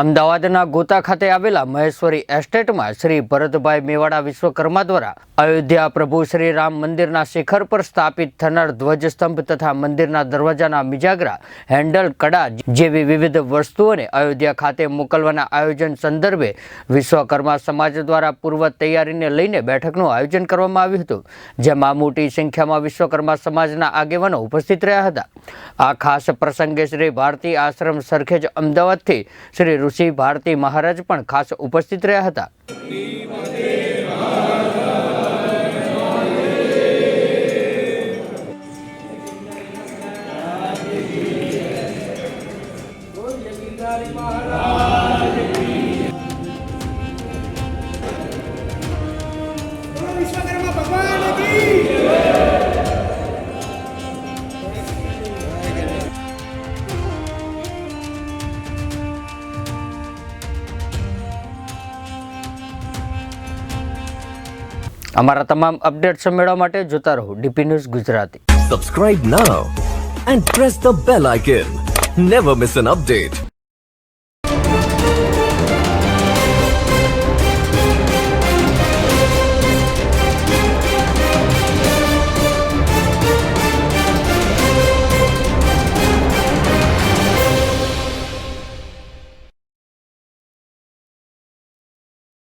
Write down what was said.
અમદાવાદના ગોતા ખાતે આવેલા મહેશ્વરી એસ્ટેટમાં શ્રી ભરતભાઈ મેવાડા વિશ્વકર્મા દ્વારા અયોધ્યા પ્રભુ શ્રી રામ મંદિરના શિખર પર સ્થાપિત થનાર ધ્વજસ્તંભ તથા મંદિરના દરવાજાના મિજાગરા, હેન્ડલ, કડા જેવી વિવિધ વસ્તુઓને અયોધ્યા ખાતે મોકલવાના આયોજન સંદર્ભે વિશ્વકર્મા સમાજ દ્વારા પૂર્વ તૈયારીને લઈને બેઠકનું આયોજન કરવામાં આવ્યું હતું, જેમાં મોટી સંખ્યામાં વિશ્વકર્મા સમાજના આગેવાનો ઉપસ્થિત રહ્યા હતા. આ ખાસ પ્રસંગે શ્રી ભારતી આશ્રમ સરખેજ અમદાવાદથી શ્રી ઋષિ ભારતી મહારાજ પણ ખાસ ઉપસ્થિત રહ્યા હતા. બોલો અમારા તમામ અપડેટ્સ મેળવવા માટે જોતા રહો DP news Gujarati Subscribe now and press the bell icon. Never miss an update.